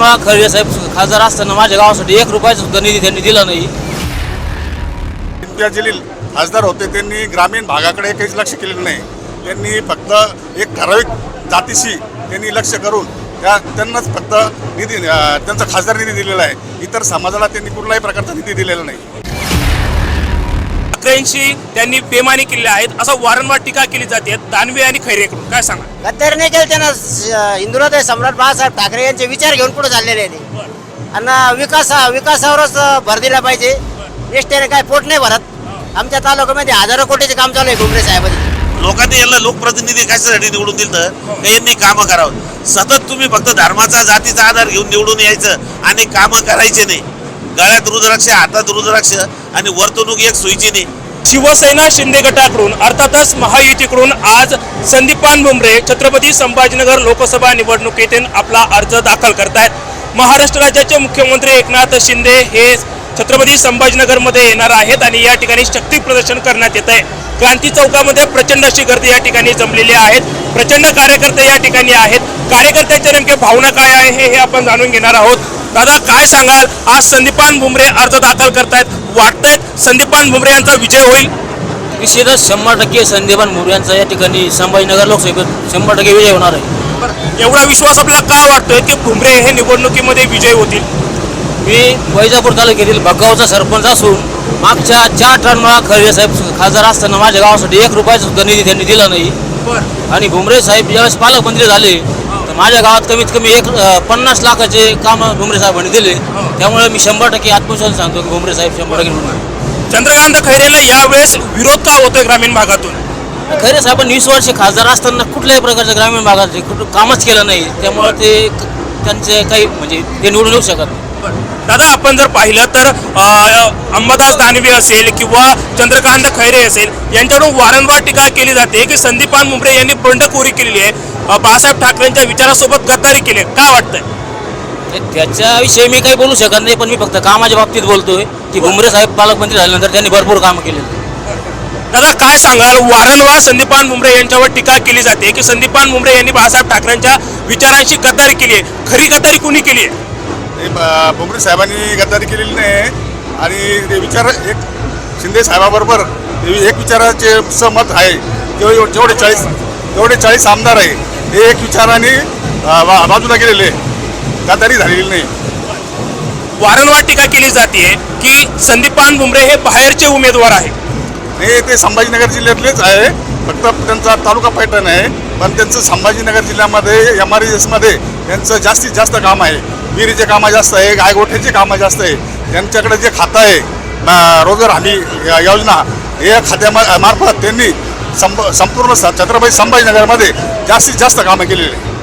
वेळा खरगे साहेब खासदार असताना माझ्या गावासाठी एक रुपयाचा सुद्धा निधी त्यांनी दिला नाही. इम्तियाज जलील खासदार होते त्यांनी ग्रामीण भागाकडे काहीच लक्ष केलेलं नाही. त्यांनी फक्त एक ठराविक जातीशी त्यांनी लक्ष करून त्या त्यांनाच फक्त निधी त्यांचा खासदार निधी दिलेला आहे. इतर समाजाला त्यांनी कुठलाही प्रकारचा निधी दिलेला नाही. ठाकरेंशी त्यांनी बेमानी केलेल्या आहेत. असं वारंवार टीका केली जाते. दानवे आणि खैरेकडून. काय सांगा? गद्दारी नाही केलं त्यानं हिंदुराव सम्राट बाळासाहेब ठाकरे यांचे विचार घेऊन पुढे चाललेले आहे ते. आणि विकास विकासावरच भर दिला पाहिजे. निष्ठेने काय पोट नाही भरत. आमच्या तालुक्यामध्ये हजारो कोटीचे काम चालू आहे घुमरे साहेबांचे. लोकांनी यांना लोकप्रतिनिधी कशासाठी निवडून दिलं का यांनी कामं करावं? सतत तुम्ही फक्त धर्माचा जातीचा आधार घेऊन निवडून यायचं आणि कामं करायचे नाही. गळ्यात रुद्राक्ष हातात रुद्राक्ष आणि वर्तणूक एक सोयीची नाही. शिवसेना शिंदे गटाकडून अर्थातच महायुतीकडून आज संदीपान भुमरे छत्रपती संभाजीनगर लोकसभा निवडणुकीत आपला अर्ज दाखल करतायत. महाराष्ट्र राज्याचे मुख्यमंत्री एकनाथ शिंदे हे छत्रपती संभाजीनगरमध्ये येणार आहेत आणि या ठिकाणी शक्ती प्रदर्शन करण्यात येत आहे. क्रांती चौकामध्ये प्रचंड अशी गर्दी या ठिकाणी जमलेली आहेत. प्रचंड कार्यकर्ते या ठिकाणी आहेत. कार्यकर्त्यांच्या नेमके भावना काय आहे हे हे आपण जाणून घेणार आहोत. दादा काय सांगाल? आज संदीपान भुमरे अर्ज दाखल करतायत. वाटतायत संदीपान भुमरे यांचा विजय होईल? निश्चितच शंभर टक्के संदीपान मोरे यांचा या ठिकाणी संभाजीनगर लोकसभेत शंभर टक्के विजय होणार आहे. एवढा विश्वास आपल्याला का वाटतोय की भुमरे हे निवडणुकीमध्ये विजय होतील? मी वैजापूर तालुक्यातील भगावचा सरपंच असून मागच्या चार टर्मला खरगे साहेब खासदार असताना माझ्या गावासाठी एक रुपयाचा सुद्धा निधी त्यांनी दिला नाही. आणि भुमरे साहेब ज्यावेळेस पालकमंत्री झाले माझ्या गावात कमीत कमी एक पन्नास लाखाचे काम भुमरे साहेबांनी दिले. त्यामुळे मी शंभर टक्के आत्मविश्वास सांगतो की भुमरे साहेब शंभर टक्के निवडून चंद्रकांत खैरेला यावेळेस विरोध का होतोय ग्रामीण भागातून? खरे साहेबांनी वीस वर्ष खासदार असताना कुठल्याही प्रकारच्या ग्रामीण कुठं कामच केलं नाही. त्यामुळे ते त्यांचे काही म्हणजे ते निवडून येऊ शकत नाही. दादा आपण जर पाहिलं तर अंबादास दानवे असेल किंवा चंद्रकांत खैरे असेल यांच्याकडून वारंवार टीका केली जाते की संदीपान मुंबरे यांनी बंडखोरी केलेली आहे. बाळासाहेब ठाकरेंच्या विचारासोबत गद्दारी केली. आहे काय वाटतंय? त्याच्याविषयी मी काही बोलू शकत नाही पण मी फक्त कामाच्या बाबतीत बोलतोय की भुमरे साहेब पालकमंत्री झाल्यानंतर त्यांनी भरपूर कामं केले. दादा काय सांगाल? वारंवार संदीपान मुंबरे यांच्यावर टीका केली जाते. की संदीपान मुंबरे यांनी बाळासाहेब ठाकरेंच्या विचारांशी गद्दारी केली आहे. खरी गद्दारी कुणी केली आहे? भुमरे साहेबांनी गद्दारी केलेली नाही. आणि ते विचार एक शिंदे साहेबाबरोबर ते एक विचाराचे सहमत आहे. जेव- जेवढे चाळीस जेवढे चाळीस आमदार आहे हे एक विचाराने बाजूला गेलेले. गद्दारी झालेली नाही. वारंवार टीका केली जाते की संदीपान भुमरे हे बाहेरचे उमेदवार आहेत. हे ते संभाजीनगर जिल्ह्यातलेच आहे. फक्त त्यांचा तालुका पैठण आहे. पण त्यांचं संभाजीनगर जिल्ह्यामध्ये एम आर एसमध्ये त्यांचं जास्तीत जास्त काम आहे. विहिरीचे कामं जास्त आहे गायगोठ्याचे कामं जास्त आहे. त्यांच्याकडे जे खातं आहे रोजगार हमी योजना या खात्यामा मार्फत त्यांनी संप संपूर्ण छत्रपती संभाजीनगरमध्ये जास्तीत जास्त कामं केलेली आहे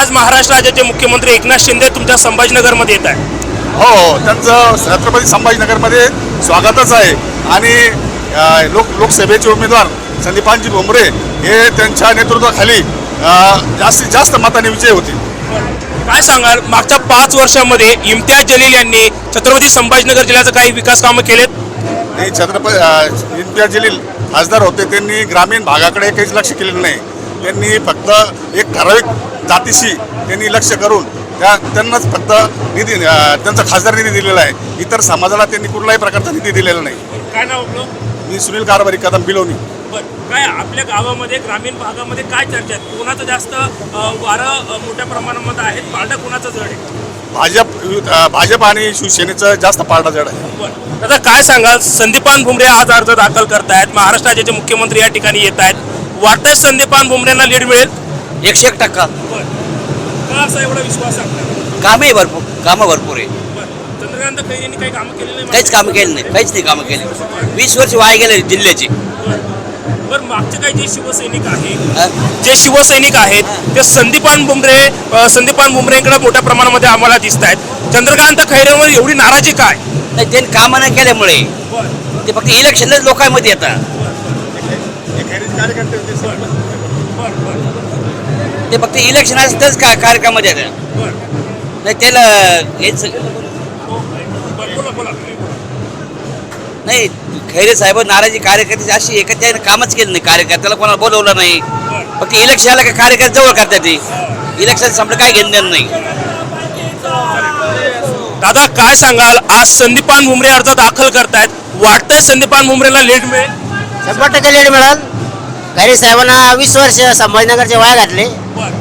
आज महाराष्ट्र राज्याचे मुख्यमंत्री एकनाथ शिंदे तुमच्या संभाजीनगरमध्ये येत आहे हो हो त्यांचं छत्रपती संभाजीनगरमध्ये स्वागतच आहे. आणि लोक लोकसभेचे उमेदवार संदीपानजी भुमरे हे त्यांच्या नेतृत्वाखाली जास्तीत जास्त मताने विजय होतील काय सांगाल? मागच्या पाच वर्षामध्ये इम्तियाज जलील यांनी छत्रपती संभाजीनगर जिल्ह्याचं काही विकास कामं केलेत? छत्रपती इम्तियाज जलील खासदार होते त्यांनी ग्रामीण भागाकडे काहीच लक्ष केलेलं नाही. त्यांनी फक्त एक ठराविक जातीशी त्यांनी लक्ष करून त्या त्यांनाच फक्त निधी त्यांचा खासदार निधी दिलेला आहे. इतर समाजाला त्यांनी कुठलाही प्रकारचा निधी दिलेला नाही. काय नाव आपलं? मी सुनील कारभारी कदम बिलोनी. काय आपल्या गावामध्ये ग्रामीण भागामध्ये काय चर्चा आहे? कोणाचं जास्त वारं मोठ्या प्रमाणामध्ये आहे पारडा कोणाचं जड आहे? भाजप भाजप आणि शिवसेनेचं जास्त पारडा जड आहे. आता काय सांगाल? संदीपान भुमरे आज अर्ज दाखल करतायत. महाराष्ट्र राज्याचे मुख्यमंत्री या ठिकाणी येत आहेत वाटतं संदीपान भुमरेंना लीड मिळेल? एकशे एक टक्का. का असा एवढा विश्वास आहे कामही भरपूर कामं भरपूर आहे. चंद्रकांत खैरेंनी काही कामं केलेली नाही? काहीच कामं केली नाही. काहीच नाही कामं केली वीस वर्ष वाया गेले जिल्ह्याची बरं. मागचे काही जे शिवसैनिक आहेत हा? जे शिवसैनिक आहेत ते संदीपान भुमरे अ, संदीपान भुमरेंकडे मोठ्या प्रमाणामध्ये आम्हाला दिसत आहेत. चंद्रकांत खैरेवर एवढी नाराजी काय? नाही त्यांनी कामं नाही केल्यामुळे. ते फक्त इलेक्शनलाच लोकांमध्ये येतात ते फक्त इलेक्शन असतंच का कार्यक्रमामध्ये येतात नाही त्याला हेच नाही खैरे साहेब नाराजी कार्यकर्ते अशी आहे का त्याने कामच केलं नाही कार्यकर्त्याला कोणाला बोलवलं नाही. फक्त इलेक्शनला काय कार्यकर्ते जवळ करतात ते. इलेक्शन संपलं काय घेणं देणं नाही. दादा काय सांगाल? आज संदीपान भुमरे अर्ज दाखल करतायत. वाटतंय संदीपान भुमरेला लीड मिळेल? शंभर टक्के लीड मिळाल. घरी साहेबांना वीस वर्ष संभाजीनगरचे वाया घातले.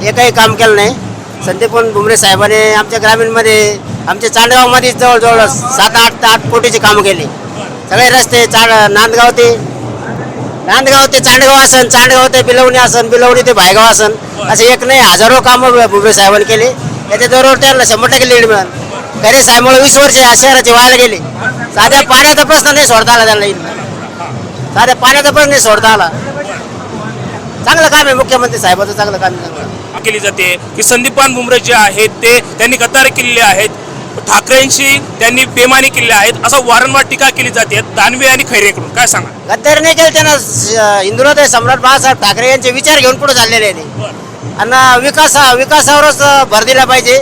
एकही काम केलं नाही. संदीपन भुमरे साहेबांनी आमच्या ग्रामीणमध्ये आमच्या चांडगावमध्ये जवळजवळ सात आठ आठ कोटीची कामं केली. सगळे रस्ते चांड नांदगाव ते नांदगाव ते चांडगाव असन चांडगाव ते बिलवणी असन बिलवणी ते भायगाव असन. असे एक नाही हजारो कामं भुबे साहेबांनी केले. त्याच्या दररोज त्यांना शंभर टक्के लीड मिळाल. खरे साहेबांमुळे वीस वर्ष या शहराचे व्हायला गेले. साध्या पाण्याचा प्रश्न नाही सोडता आला त्यांना इथं. साध्या पाण्याचा प्रश्न नाही सोडता आला. चांगलं काम आहे मुख्यमंत्री साहेबाचं चांगलं काम केली जाते. की संदीपान बुमरे जे आहेत ते त्यांनी गद्दार केलेले आहेत. ठाकरेंशी त्यांनी बेमानी केलेले आहेत असं वारंवार टीका केली जाते दानवे आणि खैरेकडून. काय सांगा गद्दारी नाही केलं त्यानं हिंदुहृदय सम्राट बाळासाहेब ठाकरे यांचे विचार घेऊन पुढे चाललेले आहे ते. आणि विकास विकासावरच भर दिला पाहिजे.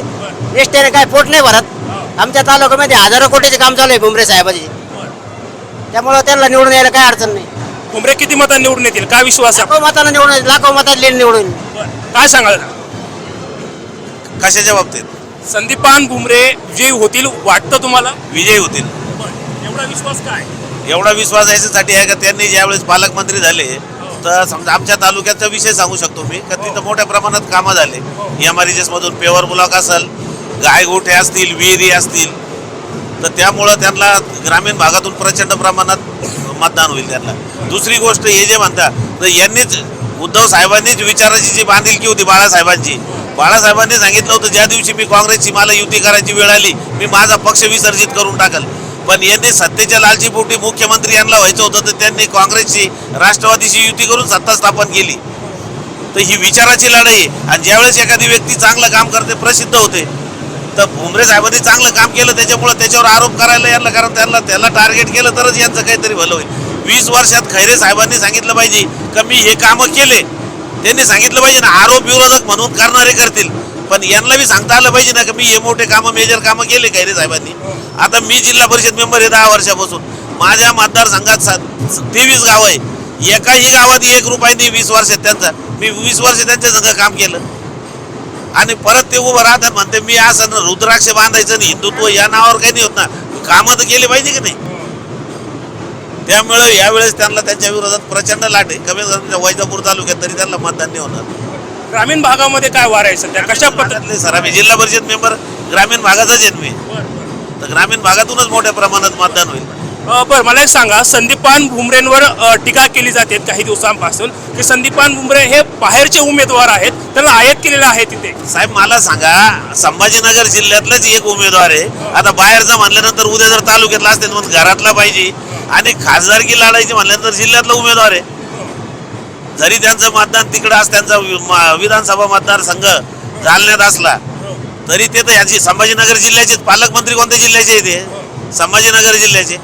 निष्ठेने काय पोट नाही भरत. आमच्या तालुक्यामध्ये हजारो कोटीचे काम चालू आहे भुमरे साहेबाचे. त्यामुळं त्यांना निवडून यायला काय अडचण नाही. भुमरे किती मतं निवडून येतील? काय विश्वास आहे? लाखो मतानं निवडून लाखो मतात निवडून. काय सांगाल? कशाच्या बाबतीत? संदीपान भुमरे विजयी होतील वाटतं तुम्हाला? विजयी होतील. एवढा विश्वास काय? एवढा विश्वास याच्यासाठी आहे का? त्यांनी ज्यावेळेस पालकमंत्री झाले तर समजा आमच्या तालुक्याचा विषय सांगू शकतो मी का तिथं मोठ्या प्रमाणात कामं झाले. एम आर मधून पेवर ब्लॉक असेल गायगोठे असतील विहिरी असतील तर त्यामुळं त्यांना ग्रामीण भागातून प्रचंड प्रमाणात मतदान होईल त्यांना. दुसरी गोष्ट हे जे म्हणता तर यांनीच उद्धव साहेबांनीच विचाराची जी बांधिलकी होती बाळासाहेबांची बाळासाहेबांनी सांगितलं होतं ज्या दिवशी मी काँग्रेसची मला युती करायची वेळ आली मी माझा पक्ष विसर्जित करून टाकल. पण यांनी सत्तेच्या लालचीपोटी मुख्यमंत्री यांना व्हायचं होतं तर त्यांनी काँग्रेसची राष्ट्रवादीची युती करून सत्ता स्थापन केली. तर ही विचाराची लढाई आहे. आणि ज्यावेळेस एखादी व्यक्ती चांगलं काम करते प्रसिद्ध होते तर भुमरे साहेबांनी चांगलं काम केलं त्याच्यामुळे त्याच्यावर आरोप करायला यांना कारण त्यांना त्याला टार्गेट केलं तरच यांचं काहीतरी भलं होईल. वीस वर्षात खैरे साहेबांनी सांगितलं पाहिजे का मी हे कामं केले त्यांनी सांगितलं पाहिजे ना आरोप विरोधक म्हणून करणारे करतील. पण यांना बी सांगता आलं पाहिजे ना की मी हे मोठे कामं मेजर कामं केले खैरे साहेबांनी? आता मी जिल्हा परिषद मेंबर आहे दहा वर्षापासून. माझ्या मतदारसंघात सात तेवीस गावं आहे. एकाही गावात एक रुपयाने वीस वर्षात त्यांचा. मी वीस वर्ष त्यांच्या संघ काम केलं. आणि परत ते उभं राहतात म्हणते मी असं ना रुद्राक्ष बांधायचं नाही हिंदुत्व या नावावर काही नाही होत ना. कामं तर केली पाहिजे की नाही? त्यामुळे यावेळेस त्यांना त्यांच्या विरोधात प्रचंड लाट आहे. कमीत कमी वैजापूर तालुक्यात तरी त्यांना मतदान नाही होणार. ग्रामीण भागामध्ये काय वार आहे सध्या? कशा पद्धतीने? सर आम्ही जिल्हा परिषद मेंबर ग्रामीण भागाचाच आहेत मी. तर ग्रामीण भागातूनच मोठ्या प्रमाणात मतदान होईल. अ, बरं मला एक सांगा. संदीपान भुमरेंवर अ, टीका केली जाते काही दिवसांपासून की संदीपान भुमरे हे बाहेरचे उमेदवार आहेत. त्यांना आयात केलेलं आहे तिथे. साहेब मला सांगा संभाजीनगर जिल्ह्यातलाच एक उमेदवार आहे. आता बाहेरचा म्हणल्यानंतर उद्या जर तालुक्यातला असते मग घरातला पाहिजे. आणि खासदारकी लढायची म्हणल्यानंतर जिल्ह्यातला उमेदवार आहे. जरी त्यांचं मतदान तिकडं असं त्यांचा वि- विधानसभा मतदारसंघ जालन्यात असला तरी ते तर याची संभाजीनगर जिल्ह्याचे पालकमंत्री कोणत्या जिल्ह्याचे आहे ते? संभाजीनगर जिल्ह्याचे.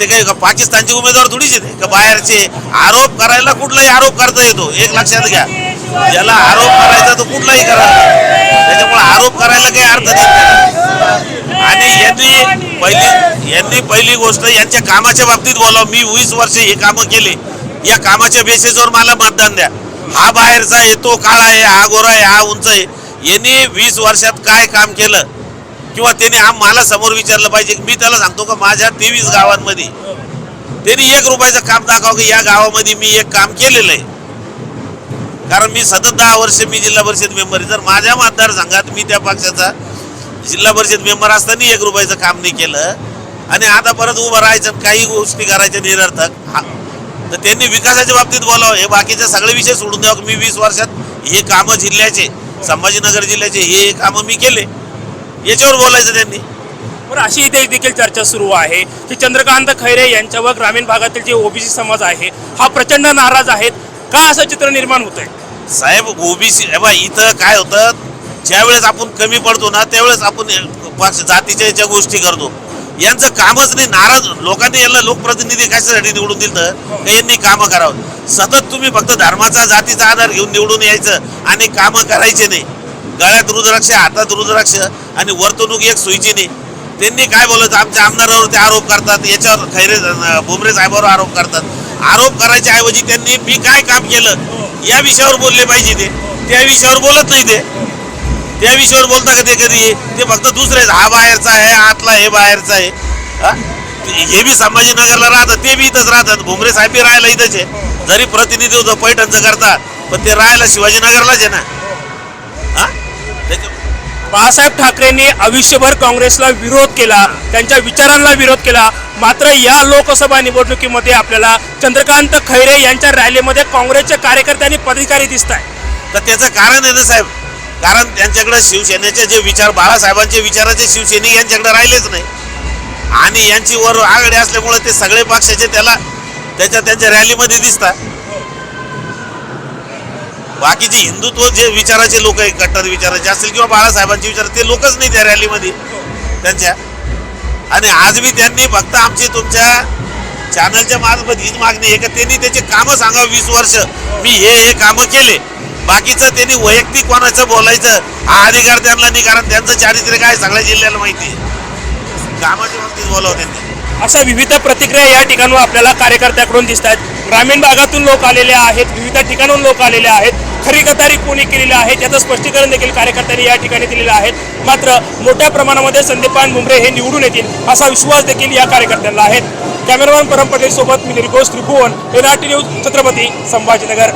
ते काही का पाकिस्तानचे उमेदवार थोडीच येते का बाहेरचे? आरोप करायला कुठलाही आरोप करता येतो. एक लक्षात घ्या. ज्याला आरोप करायचा तो कुठलाही करा. त्याच्यामुळे आरोप करायला काही अर्थ नाही. आणि यांनी पहिली यांनी पहिली गोष्ट यांच्या कामाच्या बाबतीत बोलावं. मी वीस वर्ष हे कामं केले. या कामाच्या बेसिसवर मला मतदान द्या. हा बाहेरचा आहे तो काळा आहे हा गोरा आहे हा उंच आहे. यांनी वीस वर्षात काय काम केलं? किंवा त्याने हा मला समोर विचारलं पाहिजे. मी त्याला सांगतो का माझ्या तेवीस गावांमध्ये त्यांनी एक रुपयाचं काम दाखव की या गावामध्ये मी एक काम केलेलं आहे. कारण मी सतत दहा वर्ष मी जिल्हा परिषद मेंबर आहे. तर माझ्या मतदारसंघात मी त्या पक्षाचा जिल्हा परिषद मेंबर असताना एक रुपयाचं काम नाही केलं. आणि आता परत उभं राहायचं काही गोष्टी करायच्या निरर्थक. तर त्यांनी विकासाच्या बाबतीत बोलावं. हे बाकीचे सगळे विषय सोडून द्यावं. मी वीस वर्षात हे कामं जिल्ह्याचे संभाजीनगर जिल्ह्याचे हे कामं मी केले. याच्यावर बोलायचं त्यांनी. बरं अशी इथे देखील चर्चा सुरू आहे की चंद्रकांत खैरे यांच्यावर ग्रामीण भागातील जे ओबीसी समाज आहे हा प्रचंड नाराज आहेत. का असं चित्र निर्माण होत आहे साहेब ओबीसी बा इथं काय होतं? ज्यावेळेस आपण कमी पडतो ना त्यावेळेस आपण पक्ष जातीच्या याच्या गोष्टी करतो. यांचं कामच नाही नाराज लोकांनी यांना लोकप्रतिनिधी कशासाठी निवडून दिलं का यांनी कामं करावं? सतत तुम्ही फक्त धर्माचा जातीचा आधार घेऊन निवडून यायचं आणि कामं करायचे नाही. गळ्यात रुद्राक्ष हातात रुद्राक्ष आणि वर्तणूक एक सोयीची नाही. त्यांनी काय बोलत आमच्या आमदारावर ते आरोप करतात याच्यावर खैरे भुमरे साहेबावर आरोप करतात. आरोप करायच्या ऐवजी त्यांनी मी काय काम केलं? या विषयावर बोलले पाहिजे ते. त्या विषयावर बोलत नाही ते. त्या विषयावर बोलता का ते कधी? ते फक्त दुसरे हा बाहेरचा आहे आतला हे बाहेरचा आहे. हा? बी संभाजीनगरला राहतात ते बी इथंच राहतात. भुमरे साहेब बी राहायला इथंच आहे. जरी प्रतिनिधित्व पैठणचं करतात पण ते राहायला शिवाजीनगरलाच आहे ना. हा? त्याच्या बाळासाहेब ठाकरेंनी आयुष्यभर काँग्रेसला विरोध केला त्यांच्या विचारांना विरोध केला. मात्र या लोकसभा निवडणुकीमध्ये आपल्याला चंद्रकांत खैरे यांच्या रॅलीमध्ये काँग्रेसचे कार्यकर्ते आणि पदाधिकारी दिसत आहेत तर त्याचं कारण आहे ना साहेब कारण त्यांच्याकडे शिवसेनेचे जे विचार बाळासाहेबांचे विचाराचे शिवसैनिक यांच्याकडे राहिलेच नाही. आणि यांची वर आघाडी असल्यामुळे ते सगळे पक्षाचे त्याला त्याच्या त्यांच्या रॅलीमध्ये दिसतात. बाकीचे हिंदुत्व जे विचाराचे लोक आहे कट्टर विचाराचे असतील किंवा बाळासाहेबांचे विचार ते लोकच नाही त्या रॅलीमध्ये. त्यांच्या. आणि आज बी त्यांनी फक्त आमची तुमच्या चॅनलच्या मार्फत हीच मागणी आहे का? त्यांनी त्याचे कामं सांगा वीस वर्ष. मी हे हे कामं केले. बाकीचं त्यांनी वैयक्तिक कोणाचं बोलायचं? हा अधिकार त्यांना नाही कारण त्यांचं चारित्र्य काय सगळ्या जिल्ह्याला माहिती आहे. कामाच्या बाबतीत बोलावं त्यांनी. अशा विविध प्रतिक्रिया या ठिकाणवर आपल्याला कार्यकर्त्याकडून दिसत आहेत. ग्रामीण भागातून लोक आलेले आहेत विविध ठिकाणून लोक आलेले आहेत. खरी गदारी कोणी केलेली आहे त्याचं स्पष्टीकरण देखील कार्यकर्त्यांनी या ठिकाणी दिलेलं आहे. मात्र मोठ्या प्रमाणामध्ये संदीपान मुंबरे हे निवडून येतील असा विश्वास देखील या कार्यकर्त्यांना आहे. कॅमेरामॅन परम पटेल सोबत मी निर्घोष त्रिभुवन एनआरटी न्यूज छत्रपती संभाजीनगर.